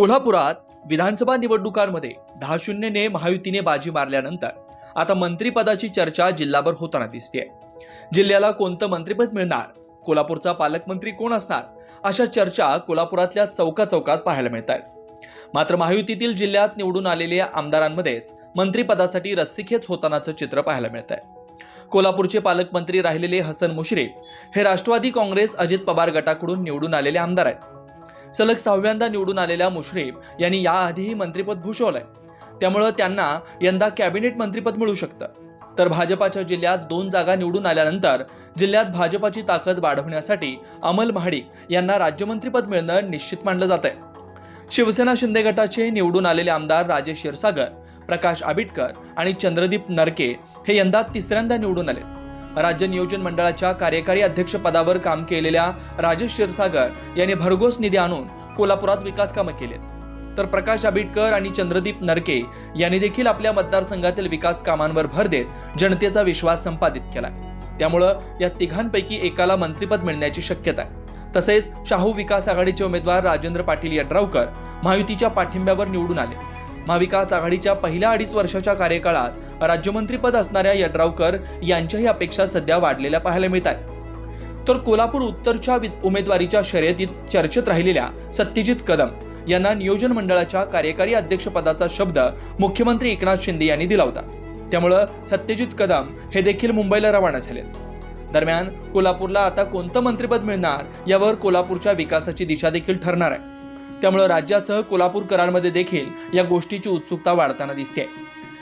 कोल्हापुरात विधानसभा निवडणुकांमध्ये दहा शून्यने महायुतीने बाजी मारल्यानंतर आता मंत्रिपदाची चर्चा जिल्हाभर होताना दिसते जिल्ह्याला कोणतं मंत्रिपद मिळणार? कोल्हापूरचा पालकमंत्री कोण असणार? अशा चर्चा कोल्हापुरातल्या चौका चौकात पाहायला मिळत आहेत मात्र महायुतीतील जिल्ह्यात निवडून आलेल्या आमदारांमध्येच मंत्रिपदासाठी रस्सीखेच होतानाचं चित्र पाहायला मिळत आहे कोल्हापूरचे पालकमंत्री राहिलेले हसन मुश्रीफ हे राष्ट्रवादी काँग्रेस अजित पवार गटाकडून निवडून आलेले आमदार आहेत. सलग सहाव्यांदा निवडून आलेल्या मुश्रीफ यांनी याआधीही मंत्रिपद भूषवलंय. त्यामुळं त्यांना यंदा कॅबिनेट मंत्रिपद मिळू शकतं. तर भाजपाच्या जिल्ह्यात दोन जागा निवडून आल्यानंतर जिल्ह्यात भाजपाची ताकद वाढवण्यासाठी अमल महाडिक यांना राज्यमंत्रीपद मिळणं निश्चित मानलं जात आहे शिवसेना शिंदे गटाचे निवडून आलेले आमदार राजेश क्षीरसागर प्रकाश आबिटकर आणि चंद्रदीप नरके हे यंदा तिसऱ्यांदा निवडून आले राज्य नियोजन मंडळाच्या कार्यकारी अध्यक्षपदावर काम केलेल्या राजेश क्षीरसागर यांनी भरघोस निधी आणून कोल्हापुरात विकास कामं केलेत. तर प्रकाश आबिटकर आणि चंद्रदीप नरके यांनी देखील आपल्या मतदारसंघातील विकास कामांवर भर देत जनतेचा विश्वास संपादित केला त्यामुळं या तिघांपैकी एकाला मंत्रिपद मिळण्याची शक्यता आहे. तसेच शाहू विकास आघाडीचे उमेदवार राजेंद्र पाटील यड्रावकर महायुतीच्या पाठिंब्यावर निवडून आले. महाविकास आघाडीच्या पहिल्या अडीच वर्षाच्या कार्यकाळात राज्यमंत्रीपद असणाऱ्या यड्रावकर यांच्याही अपेक्षा सध्या वाढलेल्या पाहायला मिळत आहेत. तर कोल्हापूर उत्तरच्या वि- उमेदवारीच्या शर्यतीत चर्चेत राहिलेल्या सत्यजित कदम यांना नियोजन मंडळाच्या कार्यकारी अध्यक्षपदाचा शब्द मुख्यमंत्री एकनाथ शिंदे यांनी दिला होता. त्यामुळं सत्यजित कदम हे देखील मुंबईला रवाना झाले. दरम्यान कोल्हापूरला आता कोणतं मंत्रिपद मिळणार यावर कोल्हापूरच्या विकासाची दिशा देखील ठरणार आहे. त्यामुळं राज्यासह कोल्हापूरकरांमध्ये देखील या गोष्टीची उत्सुकता वाढताना दिसते